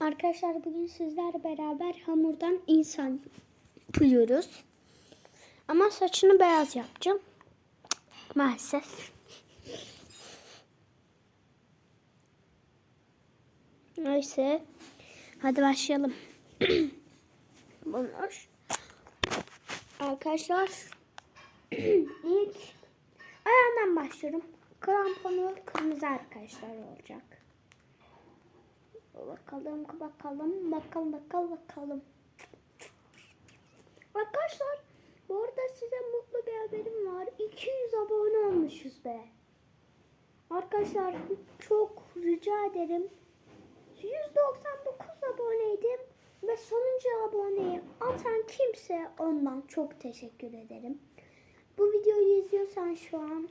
Arkadaşlar bugün sizlerle beraber hamurdan insan yapıyoruz. Ama saçını beyaz yapacağım. Maalesef. Neyse. Hadi başlayalım. Bunlar. Arkadaşlar ilk ayağından başlıyorum. Kramponu kırmızı arkadaşlar olacak. Bakalım, bakalım, bakalım, bakalım, bakalım. Arkadaşlar, bu arada size mutlu bir haberim var. 200 abone olmuşuz be. Arkadaşlar, çok rica ederim. 199 aboneydim ve sonuncu aboneyi atan kimse ondan çok teşekkür ederim. Bu videoyu izliyorsan şu an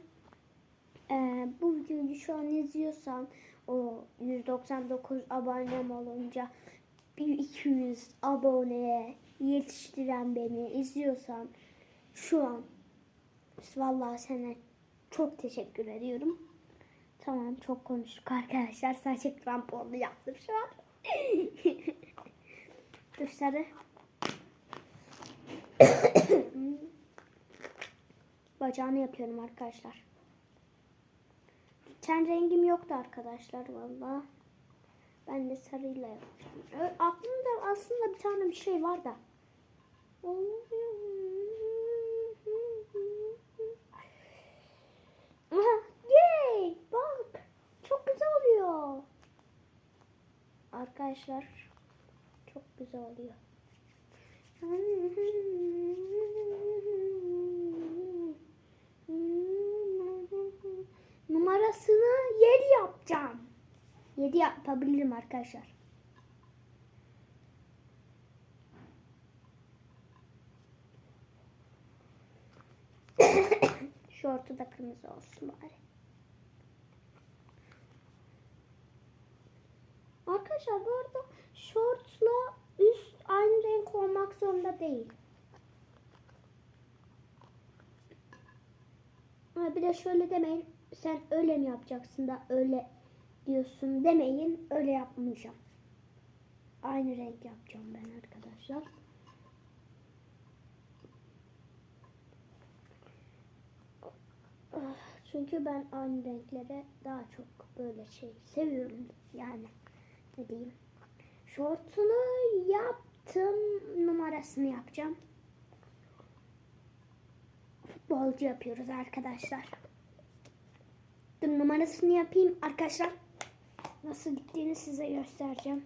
ee, bu videoyu şu an izliyorsan o 199 abonem olunca bir 200 aboneye yetiştiren beni izliyorsan şu an vallahi sana çok teşekkür ediyorum. Tamam çok konuştuk arkadaşlar. Sadece kramponlu yaptım şu an. Dur sarı. Bacağını yapıyorum arkadaşlar. Ten rengim yoktu arkadaşlar valla. Ben de sarıyla yapacağım. Ö- Aklımda aslında bir tane bir şey var da. Aha, yay! Bak. Çok güzel oluyor. Arkadaşlar çok güzel oluyor. Numarasını 7 yapacağım. 7 yapabilirim arkadaşlar. Şortu da kırmızı olsun bari. Arkadaşlar bu arada şortla üst aynı renk olmak zorunda değil. Bir de şöyle demeyin. Sen öyle mi yapacaksın da öyle diyorsun demeyin. Öyle yapmayacağım. Aynı renk yapacağım ben arkadaşlar. Ah, Çünkü ben aynı renklere daha çok böyle şey seviyorum yani. Ne diyeyim. Şortunu yaptım. Numarasını yapacağım. Futbolcu yapıyoruz arkadaşlar. Dur numarasını yapayım arkadaşlar. Nasıl gittiğini size göstereceğim.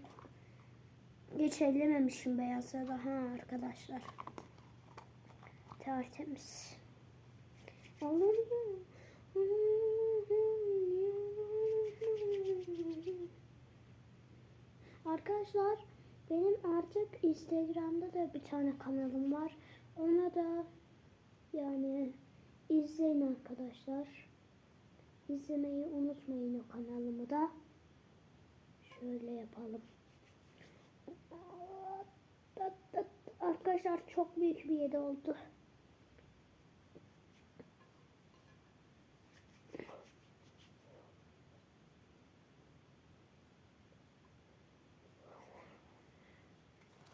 Geç ellememişim beyazı daha arkadaşlar. Tertemiz. Arkadaşlar benim artık Instagram'da da bir tane kanalım var. Ona da yani izleyin arkadaşlar. İzlemeyi unutmayın o kanalımı da. Şöyle yapalım. Arkadaşlar çok büyük bir yedi oldu.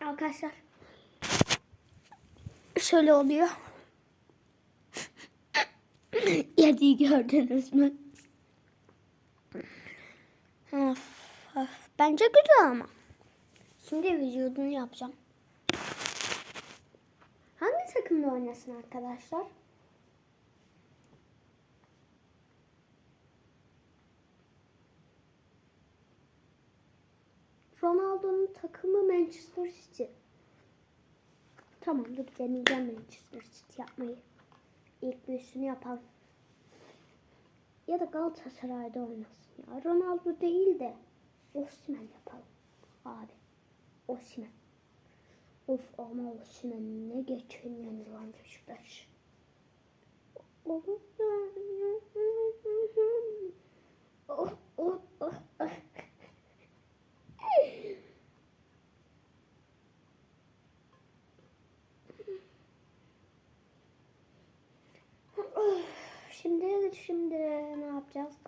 Arkadaşlar şöyle oluyor. Yediği gördünüz mü? Of, of. Bence güzel ama. Şimdi vücudunu yapacağım. Hangi takımda oynasın arkadaşlar? Ronaldo'nun takımı Manchester City. Tamam dur deneyeceğim Manchester City yapmayı. İlk büyüsünü yapalım. Ya da Galatasaray'da oynasın ya. Ronaldo değil de Osimhen yapalım. Abi. Osimhen. Of ama Osimhen ne geçen yani lan Beşiktaş. Oh. Şimdi şimdi?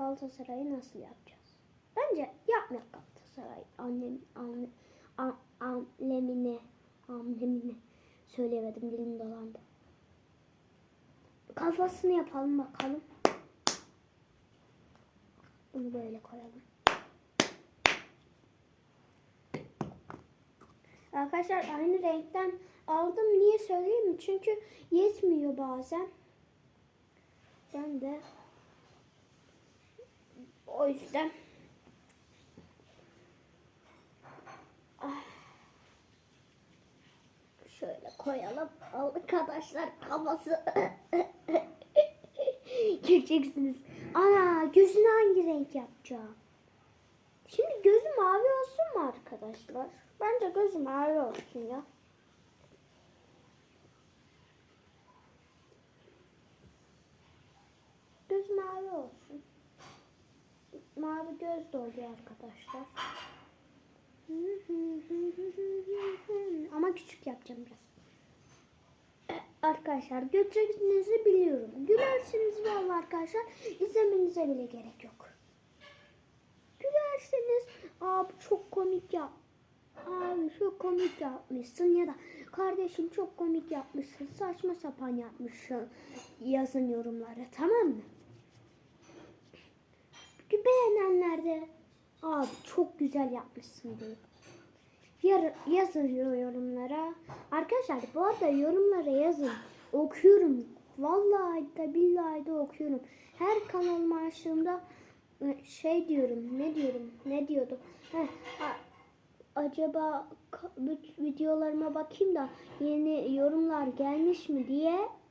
Galatasaray'ı nasıl yapacağız? Bence yapmayak Galatasaray. Annem anne, an, annemine annemine söylemedim dilim dolandı. Kafasını yapalım bakalım. Bunu böyle koyalım. Arkadaşlar aynı renkten aldım. Niye söyleyeyim mi? Çünkü yetmiyor bazen. Ben de o yüzden Ah. şöyle koyalım. Arkadaşlar kafası göreceksiniz. Ana gözünü hangi renk yapacağım? Şimdi gözü mavi olsun mu arkadaşlar? Bence gözü mavi olsun ya. Göz mavi olsun. Mavi göz oluyor arkadaşlar. Ama küçük yapacağım biraz. Arkadaşlar güleceğinizi biliyorum. Gülersiniz vallahi arkadaşlar izlemenize bile gerek yok. Gülerseniz abi çok komik yap. Abi çok komik yapmışsın ya da kardeşim çok komik yapmışsın saçma sapan yapmışsın yazın yorumlara tamam mı? Beğenenler de abi çok güzel yapmışsın diye. Yar, yazın yorumlara. Arkadaşlar bu arada yorumlara yazın. Okuyorum. Vallahi de billahi de okuyorum. Her kanalıma açtığımda e, şey diyorum. Ne diyorum? Ne diyordum? Heh, acaba videolarıma bakayım da yeni yorumlar gelmiş mi diye